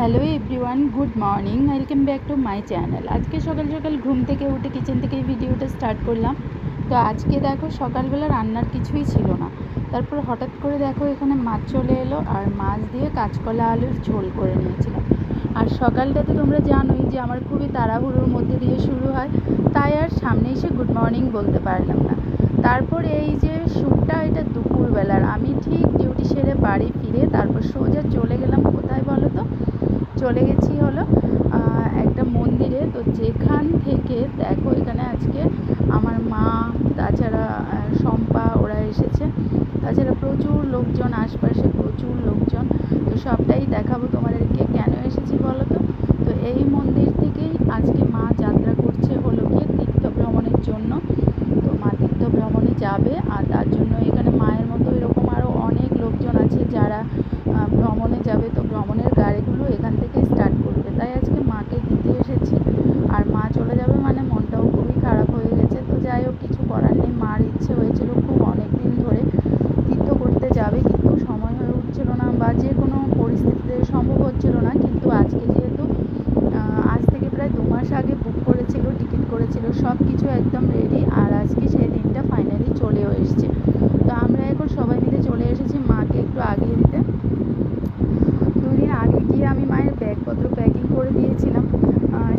Hello everyone, good morning, welcome back to my channel. আজকে সকাল সকাল ঘুম থেকে উঠে কিচেন থেকে ভিডিওটা স্টার্ট করলাম। তো আজকে দেখো সকালবেলা রান্নার কিছুই ছিল না। তারপর হঠাৎ করে দেখো এখানে মাছ চলে এলো আর মাছ দিয়ে কাঁচকলা আলুর ঝোল করে নিয়েছিলাম। আর সকালটাতে তোমরা জানোই যে আমার খুবই তাড়াহুড়োর মধ্যে দিয়ে শুরু হয়, তাই আর সামনে এসে গুড মর্নিং বলতে পারলাম না। তারপর এই যে শ্যুটটা এটা দুপুরবেলার। আমি ঠিক ডিউটি সেরে বাড়ি ফিরে তারপর সোজা চলে গেলাম, কোথায় বলো তো? চলে গেছি হলো একটা মন্দিরে। তো যেখান থেকে দেখো এখানে আজকে আমার মা, তাছাড়া শম্পা, ওরা এসেছে। তাছাড়া প্রচুর লোকজন আশপাশে, প্রচুর লোকজন। তো সবটাই দেখাবো তোমাদেরকে। কেন এসেছি বলো তো? তো এই মন্দির থেকেই আজকে মা যাত্রা করছে হলো গিয়ে তীর্থ ভ্রমণের জন্য। তো মা তীর্থ ভ্রমণে যাবে আর তার জন্য এখানে মায়ের মতো এরকম আরও অনেক লোকজন আছে যারা ভ্রমণে যাবে। তো ভ্রমণের গাড়িগুলো এখান থেকে স্টার্ট করবে তাই আজকে মাকে দিতে এসেছি আর মা চলে যাবে মানে মনটাও খুবই খারাপ হয়ে গেছে তো যাই হোক কিছু করার নেই মার ইচ্ছে হয়েছিল খুব অনেক দিন ধরে তীর্থ করতে যাবে কিন্তু সময় হয়ে উঠছিল না বা যে কোনো পরিস্থিতিতে সম্ভব হচ্ছিল না কিন্তু আজকে যেহেতু আজ থেকে প্রায় দু মাস আগে বুক করেছিল করেছিল সব কিছু একদম রেডি আর আজকে সেই দিনটা ফাইনালি চলেও এসছে। তো আমরা এখন সবাই মিলে চলে এসেছি মাকে একটু আগিয়ে দিতে। দুদিন আগে গিয়ে আমি মায়ের ব্যাগপত্র প্যাকিং করে দিয়েছিলাম।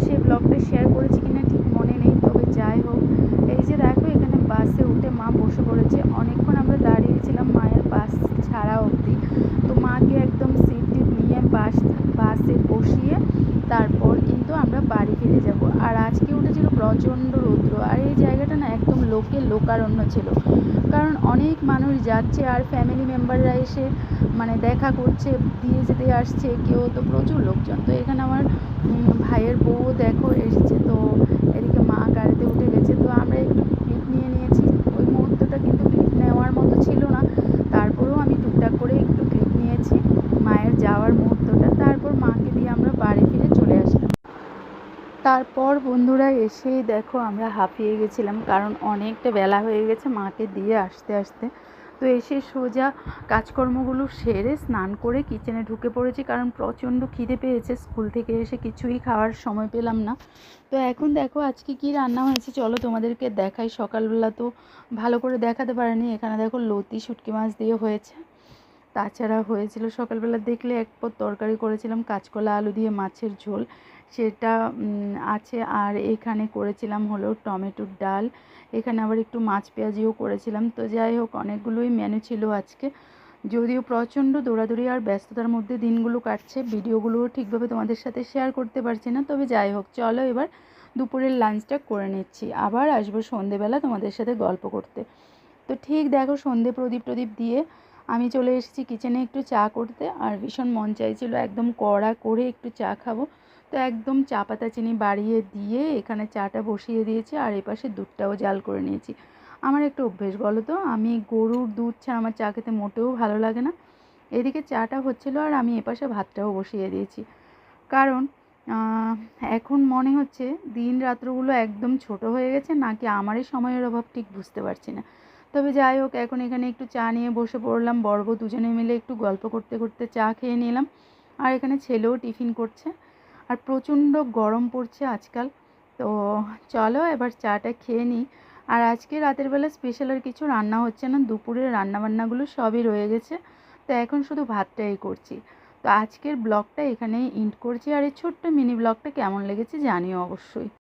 সে ব্লগটা শেয়ার করেছি কিনা ঠিক মনে নেই, তবে যাই হোক, এই যে দেখো এখানে বাসে উঠে মা বসে পড়েছে। অনেকক্ষণ আমরা দাঁড়িয়েছিলাম মায়ের বাস ছাড়া অবধি। তো মাকে একদম সিট টিট নিয়ে বাস, বাসে বসিয়ে তারপর কিন্তু আমরা বাড়ি ফিরে যাব। আর আজকে প্রচণ্ড রৌদ্র। আর এই জায়গাটা না একদম লোকে লোকারণ্য ছিল। কারণ অনেক মানুষ যাচ্ছে আর ফ্যামিলি মেম্বাররা এসে মানে দেখা করছে, দিয়ে যেতে আসছে। কেউ তো প্রচুর লোকজন। তো এখানে আমার ভাইয়ের বউ দেখো এসেছে তো এদিকে মা গাড়িতে উঠে গেছে তো আমরা একটু ক্লিপ নিয়ে নিয়েছি ওই মুহূর্তটা কিন্তু ক্লিপ নেওয়ার মতো ছিল না তারপরেও আমি টুকটাক করে একটু ক্লিপ নিয়েছি মায়ের যাওয়ার মুহূর্তটা তারপর মাকে দিয়ে আমরা বাড়ি ফিরে চলে আসলাম তারপর বন্ধুরা এসেই দেখো আমরা হাঁপিয়ে গেছিলাম, কারণ অনেকটা বেলা হয়ে গেছে মাকে দিয়ে আসতে আসতে। তো এসে সোজা কাজকর্মগুলো সেরে স্নান করে কিচেনে ঢুকে পড়েছি, কারণ প্রচণ্ড খিদে পেয়েছে, স্কুল থেকে এসে কিছুই খাওয়ার সময় পেলাম না। তো এখন দেখো আজকে কি রান্না হয়েছে, চলো তোমাদেরকে দেখাই। সকালবেলা তো ভালো করে দেখাতে পারেনি, এখানে দেখো লতি, শুটকি মাছ দিয়ে হয়েছে। তাছাড়া হয়েছিল সকালবেলা দেখলে এক পর তরকারি করেছিলাম, কাঁচকলা, আলু দিয়ে মাছের ঝোল। সেটা আছে। আর এখানে করেছিলাম হলো টমেটোর ডাল। এখানে আবার একটু মাছ পেঁয়াজিও করেছিলাম। তো যাই হোক, অনেকগুলোই মেনু ছিল আজকে। যদিও প্রচণ্ড দৌড়াদৌড়ি আর ব্যস্ততার মধ্যে দিনগুলো কাটছে, ভিডিওগুলোও ঠিকভাবে তোমাদের সাথে শেয়ার করতে পারছি না। তবে যাই হোক, চলো এবার দুপুরের লাঞ্চটা করে নিচ্ছি। আবার আসব সন্ধেবেলা তোমাদের সাথে গল্প করতে। তো ঠিক দেখো সন্ধে প্রদীপ প্রদীপ দিয়ে আমি চলে এসেছি কিচেনে একটু চা করতে, আর ভীষণ মন চাইছিল একদম কড়া করে একটু চা খাব। তো একদম চা পাতা চিনি বাড়িয়ে দিয়ে এখানে চাটা বসিয়ে দিয়েছি, আর এপাশে দুধটাও জাল করে নিয়েছি। আমার একটু অভ্যেস বলো তো, আমি গরুর দুধ ছাড়া আমার চা খেতে মোটেও ভালো লাগে না। এদিকে চাটা হচ্ছিল আর আমি এপাশে ভাতটাও বসিয়ে দিয়েছি। কারণ এখন মনে হচ্ছে দিন রাত্রগুলো একদম ছোট হয়ে গেছে, নাকি আমারই সময়ের অভাব ঠিক বুঝতে পারছি না। তবে যাই হোক, এখন এখানে একটু চা নিয়ে বসে পড়লাম। বড় দুজনে মিলে একটু গল্প করতে করতে চা খেয়ে নিলাম। আর এখানে ছেলেও টিফিন করছে। আর প্রচণ্ড গরম পড়ছে আজকাল। তো চলো এবার চাটা খেয়ে নিই। আর আজকে রাতের বেলা স্পেশাল আর কিছু রান্না হচ্ছে না। দুপুরের রান্নাবান্নাগুলো সবই রয়ে গেছে। তো এখন শুধু ভাতটাই করছি। তো আজকের ব্লগটা এখানেই ইন্ড করছি। আর এই ছোট্ট মিনি ব্লগটা কেমন লেগেছে জানিও অবশ্যই।